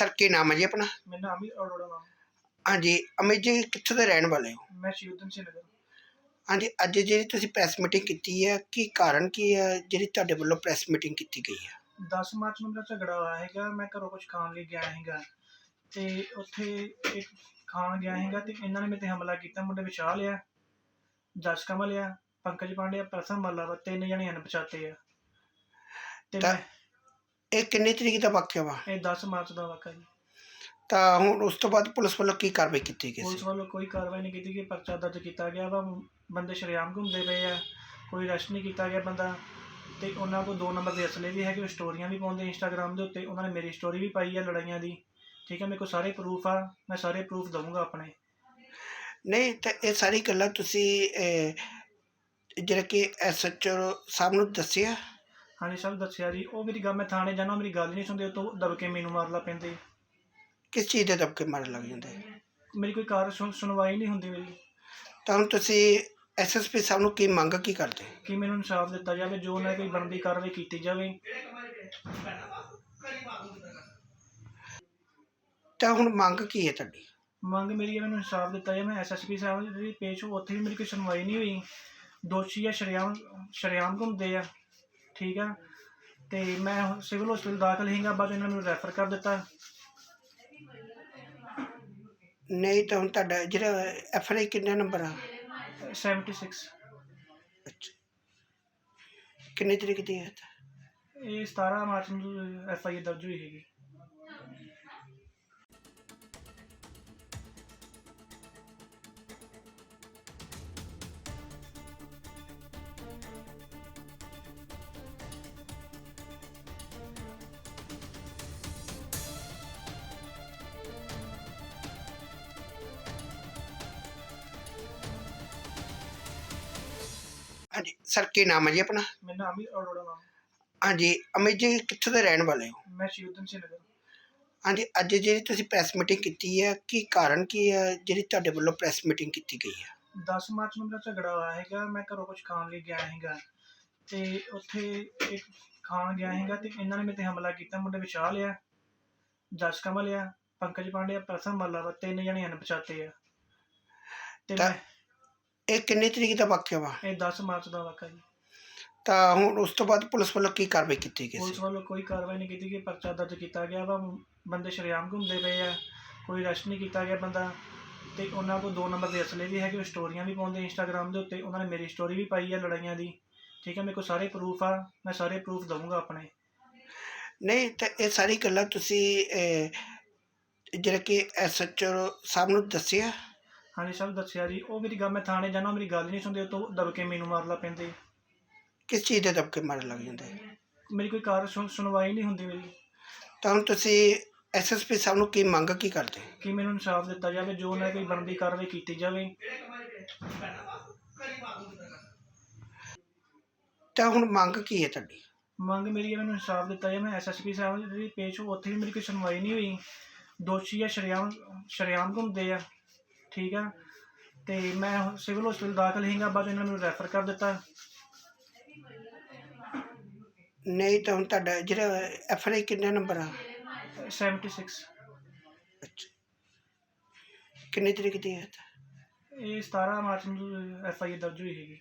Sir ਕੀ ਨਾਮ ਹੈ ਜੀ ਆਪਣਾ? ਮੇਰਾ ਨਾਮ ਅਮਿਤ ਅਰੋੜਾ ਨਾਮ ਹਾਂਜੀ ਅਮਿਤ ਜੀ ਕਿੱਥੋਂ ਦੇ ਰਹਿਣ ਵਾਲੇ ਹੋ? ਮੈਂ ਸ਼ਿਵਦਨ ਸਿੰਘ ਨਗਰ। ਹਾਂਜੀ ਅੱਜ ਜਿਹੜੀ ਤੁਸੀਂ ਪ੍ਰੈਸ ਮੀਟਿੰਗ ਕੀਤੀ ਹੈ ਕੀ ਕਾਰਨ ਕੀ ਹੈ ਜਿਹੜੀ ਤੁਹਾਡੇ ਵੱਲੋਂ ਪ੍ਰੈਸ ਮੀਟਿੰਗ ਕੀਤੀ ਗਈ ਹੈ? 10 ਮਾਰਚ ਨੂੰ ਮੇਰਾ ਝਗੜਾ ਹੋਇਆ ਹੈਗਾ ਮੈਂ ਘਰੋਂ ਕੁਝ ਖਾਣ ਲਈ ਗਿਆ ਹੈਗਾ। ਤੇ ਉੱਥੇ ਇੱਕ ਖਾਣ ਗਿਆ ਹੈਗਾ ਤੇ ਇਹਨਾਂ ਨੇ ਮੇਰੇ ਤੇ ਹਮਲਾ ਕੀਤਾ ਮੁੰਡੇ ਵਿਸ਼ਾਲ ਆ ਜਸ ਕਮਲ ਆ ਪੰਕਜ ਪਾਂਡੇ ਪ੍ਰਸਮ ਮੱਲਾ ਵਾ ਤਿੰਨ ਜਣੇ ਅਣਪਛਾਤੇ ਆ। ਤੇ ਤਾਂ- ਮੈਂ- ਇਹ ਕਿੰਨੀ ਤਰੀਕ ਦਾ ਵਾਕਿਆ ਵਾ? ਇਹ 10 ਮਾਰਚ ਦਾ ਵਾਕਾ ਜੀ। ਤਾਂ ਹੁਣ ਉਸ ਤੋਂ ਬਾਅਦ ਪੁਲਿਸ ਵੱਲੋਂ ਕੀ ਕਾਰਵਾਈ ਕੀਤੀ ਗਈ ਪੁਲਿਸ ਸੀ ਵੱਲੋਂ ਕੋਈ ਕਾਰਵਾਈ ਨਹੀਂ ਕੀਤੀ ਗਈ ਪਰਚਾ ਦਰਜ ਕੀਤਾ ਗਿਆ ਵਾ। ਬੰਦੇ ਸ਼ਰੇਆਮ ਘੁੰਮਦੇ ਪਏ ਆ ਕੋਈ ਅਰੈਸਟ ਨਹੀਂ ਕੀਤਾ ਗਿਆ ਬੰਦਾ। ਤੇ ਉਹਨਾਂ ਕੋਲ ਦੋ ਨੰਬਰ ਦੇ ਅਸਲੇ ਵੀ ਹੈਗੇ ਉਹ ਸਟੋਰੀਆਂ ਵੀ ਪਾਉਂਦੇ ਇੰਸਟਾਗ੍ਰam ਦੇ ਉੱਤੇ। ਉਹਨਾਂ ਨੇ ਮੇਰੀ ਸਟੋਰੀ ਵੀ ਪਾਈ ਆ ਲੜਾਈਆਂ ਦੀ। ਠੀਕ ਹੈ ਮੇਰੇ ਕੋਲ ਸਾਰੇ ਪ੍ਰੂਫ ਆ ਮੈਂ ਸਾਰੇ ਪ੍ਰੂਫ ਦਊਂਗਾ ਆਪਣੇ। ਨਹੀਂ ਤਾਂ ਇਹ ਸਾਰੀ ਗੱਲਾਂ ਤੁਸੀਂ ਅਹ, ਜਿਹੜਾ ਕਿ ਐਸਐਚਓ ਸਾਹਿਬ ਨੂੰ ਦੱਸਿਆ? ਹਾਂਜੀ ਸਭ ਦੱਸਿਆ ਜੀ। ਉਹ ਮੇਰੀ ਗੱਲ ਮੈਂ ਥਾਣੇ ਜਾਣਾ ਮੇਰੀ ਗੱਲ ਨਹੀਂ ਸੁਣਦੇ ਉਹ ਤੋਂ ਦਬ ਕੇ ਮੈਨੂੰ ਮਾਰ ਲਾ ਪੈਂਦੇ। ਕਿਸ ਚੀਜ਼ ਦੇ ਦਬਕੇ ਮਾਰਨ ਲੱਗ ਜਾਂਦੇ? ਮੇਰੀ ਕੋਈ ਕਾਰ ਸੁਣ- ਸੁਣਵਾਈ ਨਹੀਂ ਹੁੰਦੀ ਮੇਰੀ। ਤਾਂ ਹੁਣ ਤੁਸੀਂ ਐਸਐਸਪੀ ਸਾਹਿਬ ਨੂੰ ਕੀ ਮੰਗ ਕੀ ਕਰਦੇ? ਕਿ ਮੈਨੂੰ ਇਨਸਾਫ ਦਿੱਤਾ ਜਾਵੇ ਜੋ ਨੇ ਕੋਈ ਬਣਦੀ ਕਾਰਵਾਈ ਕੀਤੀ ਜਾਵੇ। ਤਾਂ ਹੁਣ ਮੰਗ ਕੀ ਹੈ ਤੁਹਾਡੀ? ਮੰਗ ਮੇਰੀ ਹੈ ਮੈਨੂੰ ਇਨਸਾਫ ਦਿੱਤਾ ਜਾਵੇ। ਮੈਂ ਐਸਐਸਪੀ ਸਾਹਿਬ ਦੀ ਜਿਹੜੀ ਪੇਸ਼ ਹੋ ਉੱਥੇ ਵੀ ਮੇਰੀ ਕੋਈ ਸੁਣਵਾਈ ਨਹੀਂ ਹੋਈ। ਦੋਸ਼ੀ ਆ ਸ਼ਰੇਆਮ ਸ਼ਰੇਆਮ ਘੁੰਮਦੇ ਆ। ਠੀਕ ਆ। ਤੇ ਮੈਂ ਹੁਣ ਸਿਵਲ ਹਸਪੀਟਲ ਦਾਖਲ ਹੀਗਾ ਬਾਅਦ ਇਹਨਾਂ ਨੇ ਮੈਨੂੰ ਰੈਫਰ ਕਰ ਦਿੱਤਾ। ਨਹੀਂ ਤਾਂ ਹੁਣ ਤੁਹਾਡਾ ਜਿਹੜਾ ਐਫ ਆਈ ਕਿੰਨਾ ਨੰਬਰ ਆ? 76 ਅੱਛਾ। ਕਿੰਨੀ ਤਰੀਕ ਦੀ ਹੈ? ਇਹ 17 ਮਾਰਚ ਨੂੰ ਐਫ ਆਈ ਦਰਜ ਹੋਈ ਹੈਗੀ। ਸਰ ਕੀ ਨਾਮ ਹੈ ਜੀ ਆਪਣਾ? ਮੇਰਾ ਨਾਮ ਅਮਿਤ ਅਰੋੜਾ ਨਾਮ। ਹਾਂਜੀ ਅਮਿਤ ਜੀ ਕਿੱਥੋਂ ਦੇ ਰਹਿਣ ਵਾਲੇ ਹੋ? ਮੈਂ ਸ਼ਿਵਦਨ ਸਿੰਘ ਨਗਰ। ਹਾਂਜੀ ਅੱਜ ਜਿਹੜੀ ਤੁਸੀਂ ਪ੍ਰੈਸ ਮੀਟਿੰਗ ਕੀਤੀ ਹੈ ਕੀ ਕਾਰਨ ਕੀ ਹੈ ਜਿਹੜੀ ਤੁਹਾਡੇ ਵੱਲੋਂ ਪ੍ਰੈਸ ਮੀਟਿੰਗ ਕੀਤੀ ਗਈ ਹੈ? 10 ਮਾਰਚ ਨੂੰ ਮੇਰਾ ਝਗੜਾ ਹੋਇਆ ਹੈਗਾ ਮੈਂ ਘਰੋਂ ਕੁਝ ਖਾਣ ਲਈ ਗਿਆ ਹੈਗਾ। ਤੇ ਉੱਥੇ ਇੱਕ ਖਾਣ ਗਿਆ ਹੈਗਾ ਤੇ ਇਹਨਾਂ ਨੇ ਮੇਰੇ ਤੇ ਹਮਲਾ ਕੀਤਾ ਮੁੰਡੇ ਵਿਸ਼ਾਲ ਆ ਜਸ ਕਮਲ ਆ ਪੰਕਜ ਪਾਂਡੇ ਪ੍ਰਸਮ ਮੱਲਾ ਵਾ ਤਿੰਨ ਜਣੇ ਅਣਪਛਾਤੇ ਆ। ਤੇ ਤਾਂ- ਮੈਂ- ਇਹ ਕਿੰਨੀ ਤਰੀਕ ਦਾ ਵਾਕਿਆ ਵਾ? ਇਹ 10 ਮਾਰਚ ਦਾ ਵਾਕਾ ਜੀ। ਤਾਂ ਹੁਣ ਉਸ ਤੋਂ ਬਾਅਦ ਪੁਲਿਸ ਵੱਲੋਂ ਕੀ ਕਾਰਵਾਈ ਕੀਤੀ ਗਈ ਪੁਲਿਸ ਵੱਲੋਂ ਕੋਈ ਕਾਰਵਾਈ ਨਹੀਂ ਕੀਤੀ ਗਈ ਪਰਚਾ ਦਰਜ ਕੀਤਾ ਗਿਆ ਵਾ। ਬੰਦੇ ਸ਼ਰੇਆਮ ਘੁੰਮਦੇ ਪਏ ਆ ਕੋਈ ਅਰੈਸਟ ਨਹੀਂ ਕੀਤਾ ਗਿਆ ਬੰਦਾ। ਤੇ ਉਹਨਾਂ ਕੋਲ ਦੋ ਨੰਬਰ ਦੇ ਅਸਲੇ ਵੀ ਹੈਗੇ ਉਹ ਸਟੋਰੀਆਂ ਵੀ ਪਾਉਂਦੇ ਇੰਸਟਾਗ੍ਰam ਦੇ ਉੱਤੇ ਉਹਨਾਂ ਨੇ ਮੇਰੀ ਸਟੋਰੀ ਵੀ ਪਾਈ ਆ ਲੜਾਈਆਂ ਦੀ। ਠੀਕ ਹੈ ਮੇਰੇ ਕੋਲ ਸਾਰੇ ਪ੍ਰੂਫ ਆ ਮੈਂ ਸਾਰੇ ਪ੍ਰੂਫ ਦਊਂਗਾ ਆਪਣੇ। ਨਹੀਂ ਤਾਂ ਇਹ ਸਾਰੀ ਗੱਲਾਂ ਤੁਸੀਂ ਅਹ, ਜਿਹੜਾ ਕਿ ਐਸਐਚਓ ਸਾਹਿਬ ਨੂੰ ਦੱਸਿਆ? ਹਾਂਜੀ ਸਭ ਦੱਸਿਆ ਜੀ। ਉਹ ਮੇਰੀ ਗੱਲ ਮੈਂ ਥਾਣੇ ਜਾਣਾ ਮੇਰੀ ਗੱਲ ਨਹੀਂ ਸੁਣਦੇ ਉਹ ਤੋਂ ਦਬ ਕੇ ਮੈਨੂੰ ਮਾਰ ਲਾ ਪੈਂਦੇ। ਕਿਸ ਚੀਜ਼ ਦੇ ਦਬਕੇ ਮਾਰਨ ਲੱਗ ਜਾਂਦੇ? ਮੇਰੀ ਕੋਈ ਕਾਰ ਸੁਣ- ਸੁਣਵਾਈ ਨਹੀਂ ਹੁੰਦੀ ਮੇਰੀ। ਤਾਂ ਹੁਣ ਤੁਸੀਂ ਐਸਐਸਪੀ ਸਾਹਿਬ ਨੂੰ ਕੀ ਮੰਗ ਕੀ ਕਰਦੇ? ਕਿ ਮੈਨੂੰ ਇਨਸਾਫ ਦਿੱਤਾ ਜਾਵੇ ਜੋ ਨੇ ਕੋਈ ਬਣਦੀ ਕਾਰਵਾਈ ਕੀਤੀ ਜਾਵੇ। ਤਾਂ ਹੁਣ ਮੰਗ ਕੀ ਹੈ ਤੁਹਾਡੀ? ਮੰਗ ਮੇਰੀ ਹੈ ਮੈਨੂੰ ਇਨਸਾਫ ਦਿੱਤਾ ਜਾਵੇ ਮੈਂ ਐਸਐਸਪੀ ਸਾਹਿਬ ਦੀ ਜਿਹੜੀ ਪੇਸ਼ ਹੋ ਉੱਥੇ ਵੀ ਮੇਰੀ ਕੋਈ ਸੁਣਵਾਈ ਨਹੀਂ ਹੋਈ। ਦੋਸ਼ੀ ਆ ਸ਼ਰੇਆਮ ਸ਼ਰੇਆਮ ਘੁੰਮਦੇ ਆ। ਠੀਕ ਆ। ਤੇ ਮੈਂ ਸਿਵਲ ਹਸਪੀਟਲ ਦਾਖਲ ਹੀਗਾ ਬਾਅਦ ਇਹਨਾਂ ਨੇ ਮੈਨੂੰ ਰੈਫਰ ਕਰ ਦਿੱਤਾ। ਨਹੀਂ ਤਾਂ ਹੁਣ ਤੁਹਾਡਾ ਜਿਹੜਾ ਐਫ ਆਈ ਕਿੰਨਾ ਨੰਬਰ ਆ? 76 ਅੱਛਾ। ਕਿੰਨੀ ਤਰੀਕ ਦੀ ਹੈ ਇਹ? 17 ਮਾਰਚ ਨੂੰ ਐਫ ਆਈ ਦਰਜ ਹੋਈ ਹੈਗੀ।